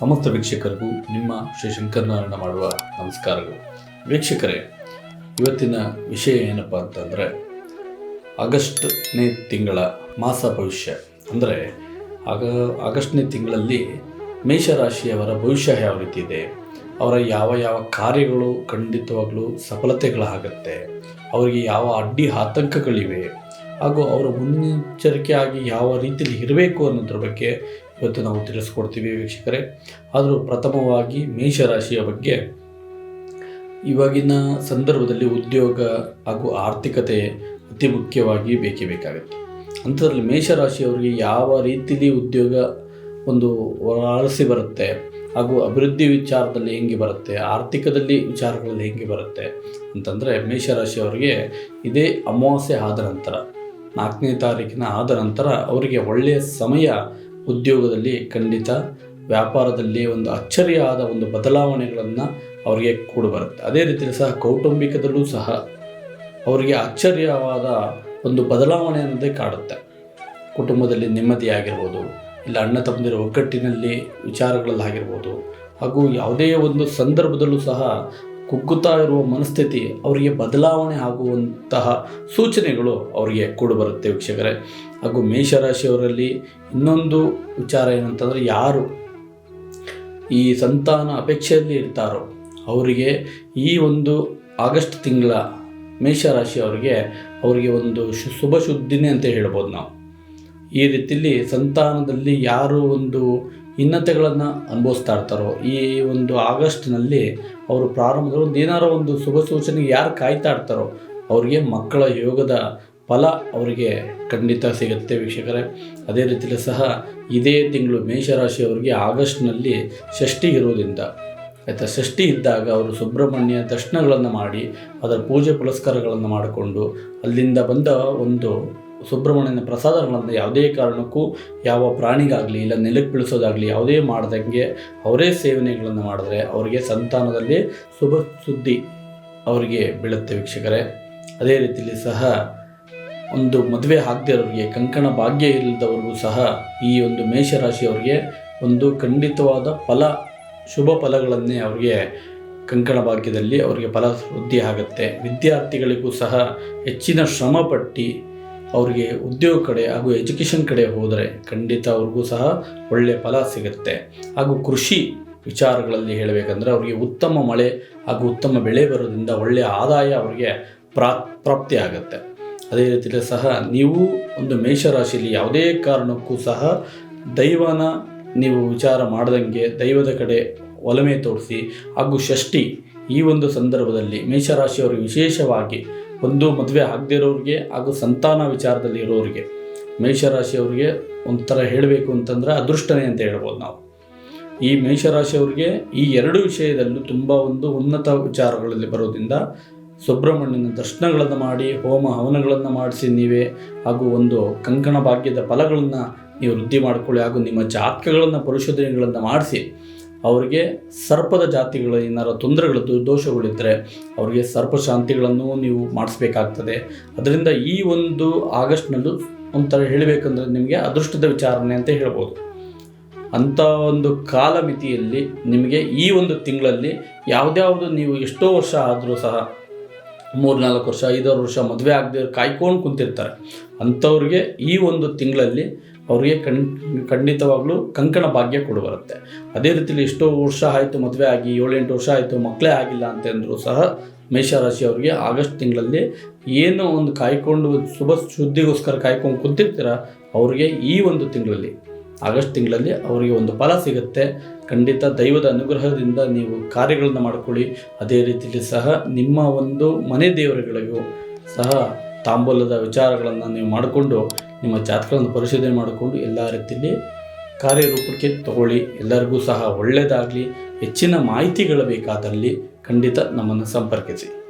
ಸಮಸ್ತ ವೀಕ್ಷಕರಿಗೂ ನಿಮ್ಮ ಶ್ರೀ ಶಂಕರನಾರಾಯಣ ಮಾಡುವ ನಮಸ್ಕಾರಗಳು. ವೀಕ್ಷಕರೇ, ಇವತ್ತಿನ ವಿಷಯ ಏನಪ್ಪ ಅಂತಂದರೆ, ಆಗಸ್ಟ್ನೇ ತಿಂಗಳ ಮಾಸ ಭವಿಷ್ಯ. ಅಂದರೆ, ಆಗ, ಆಗಸ್ಟ್ನೇ ತಿಂಗಳಲ್ಲಿ ಮೇಷರಾಶಿಯವರ ಭವಿಷ್ಯ ಯಾವ ರೀತಿ ಇದೆ, ಅವರ ಯಾವ ಯಾವ ಕಾರ್ಯಗಳು ಖಂಡಿತವಾಗ್ಲೂ ಸಫಲತೆಗಳಾಗತ್ತೆ, ಅವರಿಗೆ ಯಾವ ಅಡ್ಡಿ ಆತಂಕಗಳಿವೆ, ಹಾಗೂ ಅವರ ಮುನ್ನೆಚ್ಚರಿಕೆಯಾಗಿ ಯಾವ ರೀತಿಯಲ್ಲಿ ಇರಬೇಕು ಅನ್ನೋದ್ರ ಬಗ್ಗೆ ಇವತ್ತು ನಾವು ತಿಳಿಸ್ಕೊಡ್ತೀವಿ ವೀಕ್ಷಕರೇ. ಆದರೂ ಪ್ರಥಮವಾಗಿ ಮೇಷರಾಶಿಯ ಬಗ್ಗೆ. ಇವಾಗಿನ ಸಂದರ್ಭದಲ್ಲಿ ಉದ್ಯೋಗ ಹಾಗೂ ಆರ್ಥಿಕತೆ ಅತಿ ಮುಖ್ಯವಾಗಿ ಬೇಕೇ ಬೇಕಾಗುತ್ತೆ. ಅಂಥದ್ರಲ್ಲಿ ಮೇಷರಾಶಿಯವರಿಗೆ ಯಾವ ರೀತಿಯಲ್ಲಿ ಉದ್ಯೋಗ ಒಂದು ಅರಸಿ ಬರುತ್ತೆ ಹಾಗೂ ಅಭಿವೃದ್ಧಿ ವಿಚಾರದಲ್ಲಿ ಹೆಂಗೆ ಬರುತ್ತೆ, ಆರ್ಥಿಕದಲ್ಲಿ ವಿಚಾರಗಳಲ್ಲಿ ಹೆಂಗೆ ಬರುತ್ತೆ ಅಂತಂದರೆ ಮೇಷರಾಶಿಯವರಿಗೆ ಇದೇ ಅಮಾವಾಸ್ಯೆ ಆದ ನಂತರ, ನಾಲ್ಕನೇ ತಾರೀಕಿನ ಆದ ನಂತರ ಅವರಿಗೆ ಒಳ್ಳೆಯ ಸಮಯ ಉದ್ಯೋಗದಲ್ಲಿ ಖಂಡಿತ ವ್ಯಾಪಾರದಲ್ಲಿ ಒಂದು ಅಚ್ಚರಿಯಾದ ಒಂದು ಬದಲಾವಣೆಗಳನ್ನು ಅವರಿಗೆ ಕೂಡ ಬರುತ್ತೆ. ಅದೇ ರೀತಿಯಲ್ಲಿ ಸಹ ಕೌಟುಂಬಿಕದಲ್ಲೂ ಸಹ ಅವರಿಗೆ ಅಚ್ಚರಿಯವಾದ ಒಂದು ಬದಲಾವಣೆ ಅನ್ನೋದೇ ಕಾಡುತ್ತೆ. ಕುಟುಂಬದಲ್ಲಿ ನೆಮ್ಮದಿಯಾಗಿರ್ಬೋದು ಇಲ್ಲ ಅಣ್ಣ ತಮ್ಮದಿರ ಒಗ್ಗಟ್ಟಿನಲ್ಲಿ ವಿಚಾರಗಳಲ್ಲಾಗಿರ್ಬೋದು ಹಾಗೂ ಯಾವುದೇ ಒಂದು ಸಂದರ್ಭದಲ್ಲೂ ಸಹ ಕುಗ್ಗುತ್ತಾ ಇರುವ ಮನಸ್ಥಿತಿ ಅವರಿಗೆ ಬದಲಾವಣೆ ಆಗುವಂತಹ ಸೂಚನೆಗಳು ಅವರಿಗೆ ಕೂಡುಬರುತ್ತೆ ವೀಕ್ಷಕರೇ. ಹಾಗೂ ಮೇಷರಾಶಿಯವರಲ್ಲಿ ಇನ್ನೊಂದು ವಿಚಾರ ಏನಂತಂದರೆ ಯಾರು ಈ ಸಂತಾನ ಅಪೇಕ್ಷೆಯಲ್ಲಿ ಇರ್ತಾರೋ ಅವರಿಗೆ ಈ ಒಂದು ಆಗಸ್ಟ್ ತಿಂಗಳ ಮೇಷರಾಶಿಯವರಿಗೆ ಅವರಿಗೆ ಒಂದು ಶು, ಶುಭ ಶುದ್ಧಿನೇ ಅಂತ ಹೇಳ್ಬೋದು ನಾವು. ಈ ರೀತಿಯಲ್ಲಿ ಸಂತಾನದಲ್ಲಿ ಯಾರು ಒಂದು ಹಿನ್ನತೆಗಳನ್ನು ಅನುಭವಿಸ್ತಾ ಇರ್ತಾರೋ, ಈ ಒಂದು ಆಗಸ್ಟ್ನಲ್ಲಿ ಅವರು ಪ್ರಾರಂಭದಲ್ಲಿ ಒಂದು ಏನಾರೋ ಒಂದು ಶುಭ ಸೂಚನೆಗೆ ಯಾರು ಕಾಯ್ತಾ ಇರ್ತಾರೋ, ಅವರಿಗೆ ಮಕ್ಕಳ ಯೋಗದ ಫಲ ಅವರಿಗೆ ಖಂಡಿತ ಸಿಗುತ್ತೆ ವೀಕ್ಷಕರೇ. ಅದೇ ರೀತಿಯಲ್ಲಿ ಸಹ ಇದೇ ತಿಂಗಳು ಮೇಷರಾಶಿಯವರಿಗೆ ಆಗಸ್ಟ್ನಲ್ಲಿ ಷಷ್ಠಿ ಇರುವುದರಿಂದ ಆಯಿತಾ, ಷಷ್ಠಿ ಇದ್ದಾಗ ಅವರು ಸುಬ್ರಹ್ಮಣ್ಯ ದರ್ಶನಗಳನ್ನು ಮಾಡಿ, ಅದರ ಪೂಜೆ ಪುರಸ್ಕಾರಗಳನ್ನು ಮಾಡಿಕೊಂಡು ಅಲ್ಲಿಂದ ಬಂದ ಒಂದು ಸುಬ್ರಹ್ಮಣ್ಯನ ಪ್ರಸಾದಗಳನ್ನು ಯಾವುದೇ ಕಾರಣಕ್ಕೂ ಯಾವ ಪ್ರಾಣಿಗಾಗಲಿ ಇಲ್ಲ ನೆಲಕ್ಕೆ ಬೀಳಿಸೋದಾಗಲಿ ಯಾವುದೇ ಮಾಡ್ದಂಗೆ ಅವರೇ ಸೇವನೆಗಳನ್ನು ಮಾಡಿದ್ರೆ ಅವರಿಗೆ ಸಂತಾನದಲ್ಲಿ ಶುಭ ಸುದ್ದಿ ಅವರಿಗೆ ಬೀಳುತ್ತೆ ವೀಕ್ಷಕರೇ. ಅದೇ ರೀತಿಯಲ್ಲಿ ಸಹ ಒಂದು ಮದುವೆ ಆಗದೇ ಕಂಕಣ ಭಾಗ್ಯ ಇಲ್ಲದವ್ರಿಗೂ ಸಹ ಈ ಒಂದು ಮೇಷರಾಶಿಯವರಿಗೆ ಒಂದು ಖಂಡಿತವಾದ ಫಲ, ಶುಭ ಫಲಗಳನ್ನೇ ಅವರಿಗೆ ಕಂಕಣ ಭಾಗ್ಯದಲ್ಲಿ ಅವರಿಗೆ ಫಲ ವೃದ್ಧಿ ಆಗುತ್ತೆ. ವಿದ್ಯಾರ್ಥಿಗಳಿಗೂ ಸಹ ಹೆಚ್ಚಿನ ಶ್ರಮ ಪಟ್ಟು ಅವರಿಗೆ ಉದ್ಯೋಗ ಕಡೆ ಹಾಗೂ ಎಜುಕೇಷನ್ ಕಡೆ ಹೋದರೆ ಖಂಡಿತ ಅವ್ರಿಗೂ ಸಹ ಒಳ್ಳೆಯ ಫಲ ಸಿಗುತ್ತೆ. ಹಾಗೂ ಕೃಷಿ ವಿಚಾರಗಳಲ್ಲಿ ಹೇಳಬೇಕಂದ್ರೆ ಅವರಿಗೆ ಉತ್ತಮ ಮಳೆ ಹಾಗೂ ಉತ್ತಮ ಬೆಳೆ ಬರೋದ್ರಿಂದ ಒಳ್ಳೆಯ ಆದಾಯ ಅವರಿಗೆ ಪ್ರಾ, ಪ್ರಾಪ್ತಿ ಆಗುತ್ತೆ. ಅದೇ ರೀತಿಯಲ್ಲಿ ಸಹ ನೀವು ಒಂದು ಮೇಷರಾಶಿಯಲ್ಲಿ ಯಾವುದೇ ಕಾರಣಕ್ಕೂ ಸಹ ದೈವನ ನೀವು ವಿಚಾರ ಮಾಡ್ದಂಗೆ ದೈವದ ಕಡೆ ಒಲಮೆ ತೋರಿಸಿ ಹಾಗೂ ಷಷ್ಠಿ ಈ ಒಂದು ಸಂದರ್ಭದಲ್ಲಿ ಮೇಷರಾಶಿಯವರು ವಿಶೇಷವಾಗಿ ಒಂದು ಮದುವೆ ಆಗದೇ ಇರೋರಿಗೆ ಹಾಗೂ ಸಂತಾನ ವಿಚಾರದಲ್ಲಿ ಇರೋರಿಗೆ ಮೇಷರಾಶಿಯವರಿಗೆ ಒಂಥರ ಹೇಳಬೇಕು ಅಂತಂದರೆ ಅದೃಷ್ಟನೇ ಅಂತ ಹೇಳ್ಬೋದು ನಾವು. ಈ ಮೇಷರಾಶಿಯವರಿಗೆ ಈ ಎರಡು ವಿಷಯದಲ್ಲೂ ತುಂಬ ಒಂದು ಉನ್ನತ ವಿಚಾರಗಳಲ್ಲಿ ಬರೋದ್ರಿಂದ ಸುಬ್ರಹ್ಮಣ್ಯನ ದರ್ಶನಗಳನ್ನು ಮಾಡಿ, ಹೋಮ ಹವನಗಳನ್ನು ಮಾಡಿಸಿ ನೀವೇ ಹಾಗೂ ಒಂದು ಕಂಕಣ ಭಾಗ್ಯದ ಫಲಗಳನ್ನು ನೀವು ವೃದ್ಧಿ ಮಾಡಿಕೊಳ್ಳಿ ಹಾಗೂ ನಿಮ್ಮ ಜಾತಕಗಳನ್ನು ಪರಿಶೋಧನೆಗಳನ್ನು ಮಾಡಿಸಿ ಅವರಿಗೆ ಸರ್ಪದ ಜಾತಿಗಳು ಏನಾರ ತೊಂದರೆಗಳು ದೋಷಗಳಿದ್ದರೆ ಅವರಿಗೆ ಸರ್ಪ ಶಾಂತಿಗಳನ್ನು ನೀವು ಮಾಡಿಸ್ಬೇಕಾಗ್ತದೆ. ಅದರಿಂದ ಈ ಒಂದು ಆಗಸ್ಟ್ನಲ್ಲೂ ಒಂಥರ ಹೇಳಬೇಕಂದ್ರೆ ನಿಮಗೆ ಅದೃಷ್ಟದ ವಿಚಾರಣೆ ಅಂತ ಹೇಳ್ಬೋದು. ಅಂಥ ಒಂದು ಕಾಲಮಿತಿಯಲ್ಲಿ ನಿಮಗೆ ಈ ಒಂದು ತಿಂಗಳಲ್ಲಿ ಯಾವುದ್ಯಾವುದು ನೀವು ಎಷ್ಟೋ ವರ್ಷ ಆದರೂ ಸಹ ಮೂರು ನಾಲ್ಕು ವರ್ಷ, ಐದಾರು ವರ್ಷ ಮದುವೆ ಆಗದೆ ಕಾಯ್ಕೊಂಡು ಕುಂತಿರ್ತಾರೆ. ಅಂಥವ್ರಿಗೆ ಈ ಒಂದು ತಿಂಗಳಲ್ಲಿ ಅವರಿಗೆ ಕಣ್ ಖಂಡಿತವಾಗ್ಲೂ ಕಂಕಣ ಭಾಗ್ಯ ಕೊಡು ಬರುತ್ತೆ ಅದೇ ರೀತಿಯಲ್ಲಿ ಎಷ್ಟೋ ವರ್ಷ ಆಯಿತು, ಮದುವೆ ಆಗಿ, ಏಳೆಂಟು ವರ್ಷ ಆಯಿತು, ಮಕ್ಕಳೇ ಆಗಿಲ್ಲ ಅಂತಂದರೂ ಸಹ ಮೇಷರಾಶಿ ಅವರಿಗೆ ಆಗಸ್ಟ್ ತಿಂಗಳಲ್ಲಿ ಏನೋ ಒಂದು ಕಾಯ್ಕೊಂಡು ಶುಭ ಶುದ್ಧಿಗೋಸ್ಕರ ಕಾಯ್ಕೊಂಡು ಕುಂತಿರ್ತೀರ, ಅವರಿಗೆ ಈ ಒಂದು ತಿಂಗಳಲ್ಲಿ, ಆಗಸ್ಟ್ ತಿಂಗಳಲ್ಲಿ ಅವರಿಗೆ ಒಂದು ಫಲ ಸಿಗುತ್ತೆ. ಖಂಡಿತ ದೈವದ ಅನುಗ್ರಹದಿಂದ ನೀವು ಕಾರ್ಯಗಳನ್ನು ಮಾಡಿಕೊಳ್ಳಿ. ಅದೇ ರೀತಿಯಲ್ಲಿ ಸಹ ನಿಮ್ಮ ಒಂದು ಮನೆ ದೇವರುಗಳಿಗೂ ಸಹ ತಾಂಬೂಲದ ವಿಚಾರಗಳನ್ನು ನೀವು ಮಾಡಿಕೊಂಡು ನಿಮ್ಮ ಜಾತಕಗಳನ್ನು ಪರಿಶೋಧನೆ ಮಾಡಿಕೊಂಡು ಎಲ್ಲ ರೀತಿಯಲ್ಲಿ ಕಾರ್ಯರೂಪಕ್ಕೆ ತಗೊಳ್ಳಿ. ಎಲ್ಲರಿಗೂ ಸಹ ಒಳ್ಳೆಯದಾಗಲಿ. ಹೆಚ್ಚಿನ ಮಾಹಿತಿಗಳು ಬೇಕಾದಲ್ಲಿ ಖಂಡಿತ ನಮ್ಮನ್ನು ಸಂಪರ್ಕಿಸಿ.